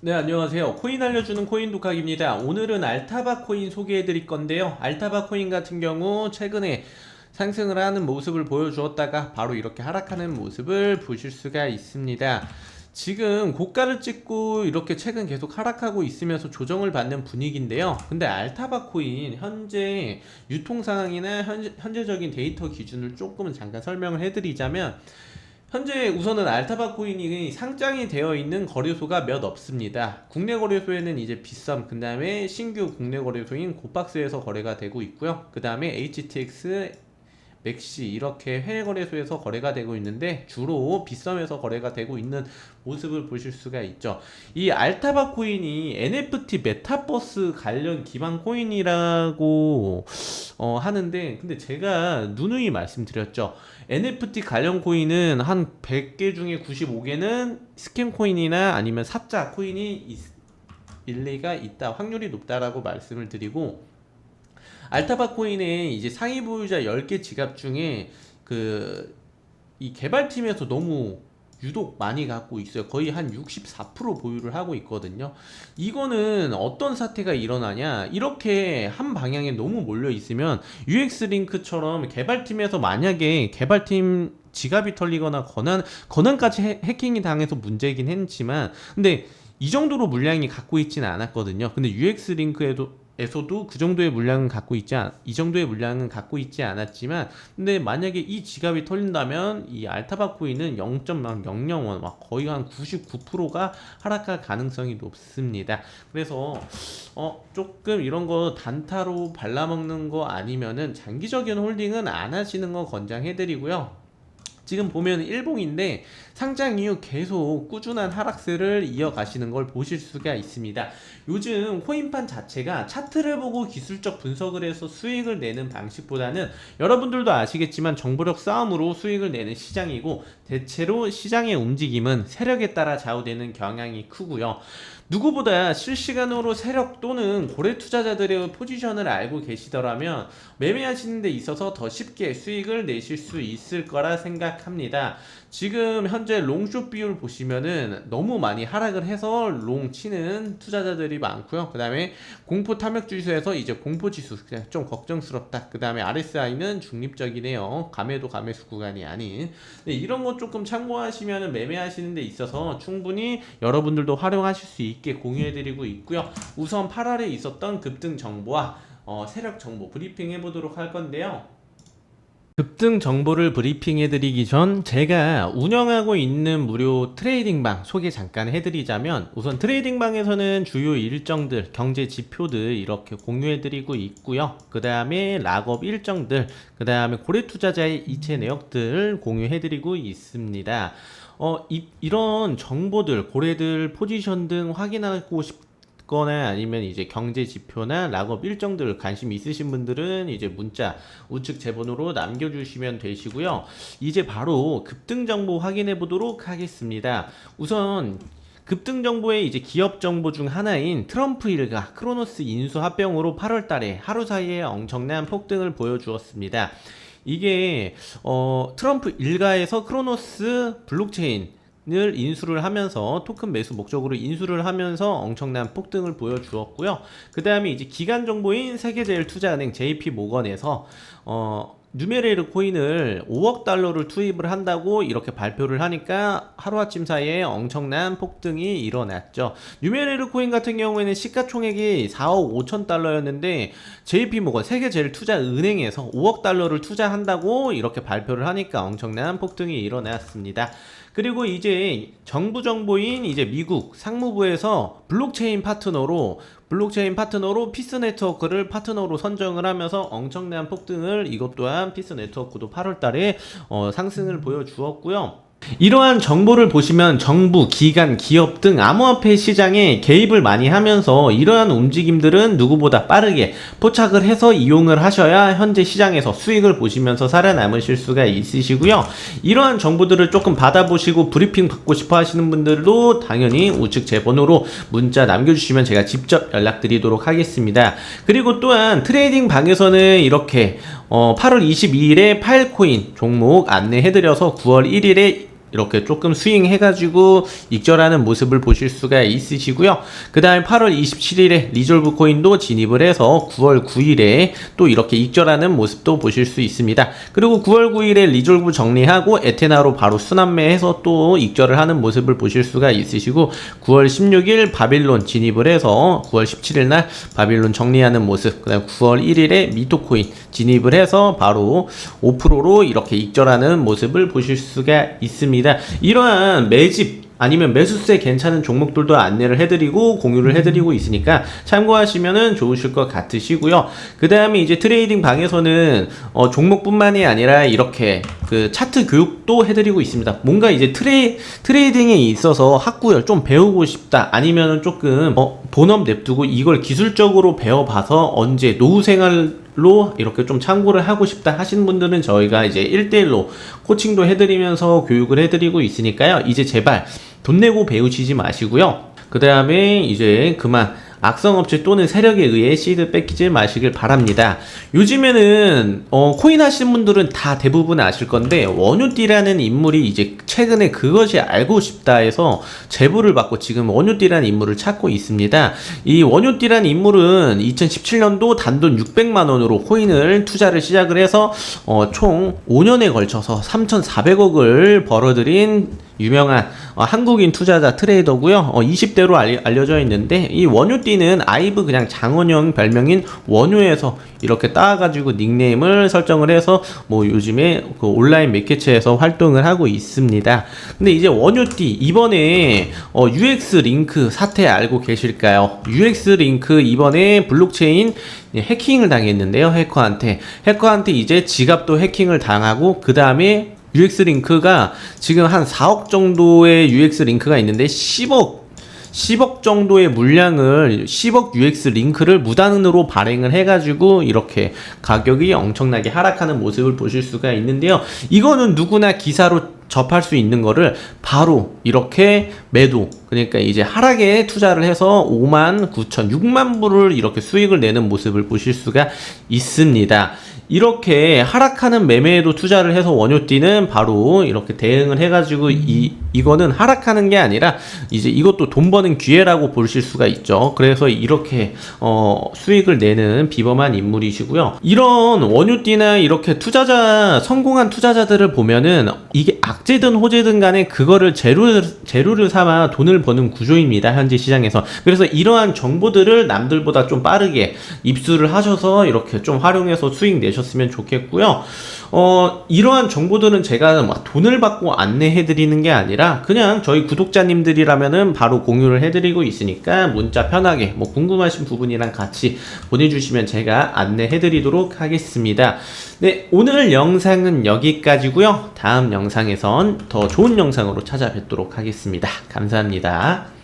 네, 안녕하세요. 코인 알려주는 코인 독학입니다. 오늘은 알타바 코인 소개해 드릴 건데요. 알타바 코인 같은 경우 최근에 상승을 하는 모습을 보여주었다가 바로 이렇게 하락하는 모습을 보실 수가 있습니다. 지금 고가를 찍고 이렇게 최근 계속 하락하고 있으면서 조정을 받는 분위기인데요. 근데 알타바 코인 현재 유통 상황이나 현재, 현재적인 데이터 기준을 조금 잠깐 설명을 해드리자면 현재 우선은 알타바 코인이 상장이 되어 있는 거래소가 몇 없습니다. 국내 거래소에는 이제 비썸, 그 다음에 신규 국내 거래소인 고박스에서 거래가 되고 있고요. 그 다음에 HTX, 맥시 이렇게 해외 거래소에서 거래가 되고 있는데 주로 비썸에서 거래가 되고 있는 모습을 보실 수가 있죠. 이 알타바 코인이 NFT 메타버스 관련 기반 코인이라고 어, 하는데 근데 제가 누누이 말씀드렸죠. NFT 관련 코인은 한 100개 중에 95개는 스캠 코인이나 아니면 사짜 코인이 있, 일리가 있다, 확률이 높다라고 말씀을 드리고 알타바 코인의 이제 상위 보유자 10개 지갑 중에 그 이 개발팀에서 너무 유독 많이 갖고 있어요. 거의 한 64% 보유를 하고 있거든요. 이거는 어떤 사태가 일어나냐? 이렇게 한 방향에 너무 몰려 있으면 UX 링크처럼 개발팀에서 만약에 개발팀 지갑이 털리거나 권한 권한까지 해, 해킹이 당해서 문제이긴 했지만 근데 이 정도로 물량이 갖고 있지는 않았거든요. 근데 UX 링크에도 에서도 그 정도의 물량은 갖고 있지 않, 이 정도의 물량은 갖고 있지 않았지만 근데 만약에 이 지갑이 털린다면 이 알타바 코인은 0.001 막 거의 한 99%가 하락할 가능성이 높습니다. 그래서 어 조금 이런 거 단타로 발라먹는 거 아니면은 장기적인 홀딩은 안 하시는 거 권장해 드리고요. 지금 보면 일봉인데 상장 이후 계속 꾸준한 하락세를 이어가시는 걸 보실 수가 있습니다. 요즘 코인판 자체가 차트를 보고 기술적 분석을 해서 수익을 내는 방식보다는 여러분들도 아시겠지만 정보력 싸움으로 수익을 내는 시장이고 대체로 시장의 움직임은 세력에 따라 좌우되는 경향이 크고요. 누구보다 실시간으로 세력 또는 고래 투자자들의 포지션을 알고 계시더라면 매매하시는 데 있어서 더 쉽게 수익을 내실 수 있을 거라 생각합니다. 지금 현재 롱숏 비율 보시면은 너무 많이 하락을 해서 롱 치는 투자자들이 많고요. 그 다음에 공포 탐욕 지수에서 이제 공포 지수 좀 걱정스럽다. 그 다음에 RSI는 중립적이네요. 감매도 감매수 구간이 아닌. 네, 이런 거 조금 참고하시면 매매하시는 데 있어서 충분히 여러분들도 활용하실 수 있게 공유해드리고 있고요. 우선 8월에 있었던 급등 정보와 어, 세력 정보 브리핑 해보도록 할 건데요. 급등 정보를 브리핑해드리기 전 제가 운영하고 있는 무료 트레이딩방 소개 잠깐 해드리자면 우선 트레이딩방에서는 주요 일정들, 경제 지표들 이렇게 공유해드리고 있고요. 그 다음에 락업 일정들, 그 다음에 고래 투자자의 이체 내역들 공유해드리고 있습니다. 어, 이, 이런 정보들, 고래들 포지션 등 확인하고 싶 거나 아니면 이제 경제 지표나 락업 일정들 관심 있으신 분들은 이제 문자 우측 제본으로 남겨주시면 되시고요. 이제 바로 급등 정보 확인해 보도록 하겠습니다. 우선 급등 정보의 이제 기업 정보 중 하나인 트럼프 일가 크로노스 인수 합병으로 8월 달에 하루 사이에 엄청난 폭등을 보여주었습니다. 이게 어, 트럼프 일가에서 크로노스 블록체인 을 인수를 하면서 토큰 매수 목적으로 인수를 하면서 엄청난 폭등을 보여주었고요. 그 다음에 이제 기간 정보인 세계제일투자은행 JP 모건에서 어 뉴메레르 코인을 5억 달러를 투입을 한다고 이렇게 발표를 하니까 하루아침 사이에 엄청난 폭등이 일어났죠. 뉴메레르 코인 같은 경우에는 시가총액이 4억 5천 달러였는데 JP 모건 세계 제일 투자 은행에서 5억 달러를 투자한다고 이렇게 발표를 하니까 엄청난 폭등이 일어났습니다. 그리고 이제 정부 정보인 이제 미국 상무부에서 블록체인 파트너로 블록체인 파트너로 피스 네트워크를 파트너로 선정을 하면서 엄청난 폭등을 이것 또한 피스 네트워크도 8월 달에 어, 상승을 보여주었고요. 이러한 정보를 보시면 정부, 기관, 기업 등 암호화폐 시장에 개입을 많이 하면서 이러한 움직임들은 누구보다 빠르게 포착을 해서 이용을 하셔야 현재 시장에서 수익을 보시면서 살아남으실 수가 있으시고요. 이러한 정보들을 조금 받아보시고 브리핑 받고 싶어 하시는 분들도 당연히 우측 제 번호로 문자 남겨주시면 제가 직접 연락드리도록 하겠습니다. 그리고 또한 트레이딩 방에서는 이렇게 어 8월 22일에 파일코인 종목 안내해드려서 9월 1일에 이렇게 조금 스윙해가지고 익절하는 모습을 보실 수가 있으시고요. 그 다음에 8월 27일에 리졸브 코인도 진입을 해서 9월 9일에 또 이렇게 익절하는 모습도 보실 수 있습니다. 그리고 9월 9일에 리졸브 정리하고 에테나로 바로 순환매해서 또 익절을 하는 모습을 보실 수가 있으시고 9월 16일 바빌론 진입을 해서 9월 17일 날 바빌론 정리하는 모습 그 다음 9월 1일에 미토코인 진입을 해서 바로 5%로 이렇게 익절하는 모습을 보실 수가 있습니다. 이러한 매집 아니면 매수세 괜찮은 종목들도 안내를 해드리고 공유를 해드리고 있으니까 참고하시면은 좋으실 것 같으시고요. 그 다음에 이제 트레이딩 방에서는 어, 종목뿐만이 아니라 이렇게 그 차트 교육도 해드리고 있습니다. 뭔가 이제 트레이 트레이딩에 있어서 학구열 좀 배우고 싶다 아니면은 조금 어, 본업 냅두고 이걸 기술적으로 배워봐서 언제 노후 생활 로 이렇게 좀 참고를 하고 싶다 하시는 분들은 저희가 이제 1대1로 코칭도 해드리면서 교육을 해드리고 있으니까요. 이제 제발 돈 내고 배우시지 마시고요. 그 다음에 이제 그만 악성업체 또는 세력에 의해 시드 뺏기지 마시길 바랍니다. 요즘에는 어, 코인 하시는 분들은 다 대부분 아실 건데 원유띠라는 인물이 이제 최근에 그것이 알고 싶다 해서 제보를 받고 지금 원유띠라는 인물을 찾고 있습니다. 이 원유띠라는 인물은 2017년도 단돈 600만 원으로 코인을 투자를 시작을 해서 어, 총 5년에 걸쳐서 3,400억을 벌어들인 유명한 어, 한국인 투자자 트레이더고요. 어, 20대로 알려, 져 있는데 이 원유띠는 아이브 그냥 장원영 별명인 원유에서 이렇게 따가지고 닉네임을 설정을 해서 뭐 요즘에 그 온라인 매개체에서 활동을 하고 있습니다. 근데 이제 원유띠 이번에 어, UX 링크 사태 알고 계실까요? UX 링크 이번에 블록체인 해킹을 당했는데요. 해커한테 해커한테 이제 지갑도 해킹을 당하고 그 다음에 UX 링크가 지금 한 4억 정도의 UX 링크가 있는데 10억 10억 정도의 물량을 10억 UX 링크를 무단으로 발행을 해가지고 이렇게 가격이 엄청나게 하락하는 모습을 보실 수가 있는데요. 이거는 누구나 기사로 접할 수 있는 거를 바로 이렇게 매도 그러니까 이제 하락에 투자를 해서 5만 9천 6만 불을 이렇게 수익을 내는 모습을 보실 수가 있습니다. 이렇게 하락하는 매매에도 투자를 해서 원효띠는 바로 이렇게 대응을 해가지고 이 이거는 하락하는 게 아니라 이제 이것도 돈 버는 기회라고 보실 수가 있죠. 그래서 이렇게 어 수익을 내는 비범한 인물이시고요. 이런 원효띠나 이렇게 투자자 성공한 투자자들을 보면은 이게 악재든 호재든 간에 그거를 재료 재료를 삼아 돈을 버는 구조입니다. 현재 시장에서. 그래서 이러한 정보들을 남들보다 좀 빠르게 입수를 하셔서 이렇게 좀 활용해서 수익 내셔 주셨으면 좋겠고요. 어, 이러한 정보들은 제가 막 돈을 받고 안내해 드리는 게 아니라 그냥 저희 구독자님들이라면은 바로 공유를 해 드리고 있으니까 문자 편하게 뭐 궁금하신 부분이랑 같이 보내 주시면 제가 안내해 드리도록 하겠습니다. 네, 오늘 영상은 여기까지고요. 다음 영상에선 더 좋은 영상으로 찾아뵙도록 하겠습니다. 감사합니다.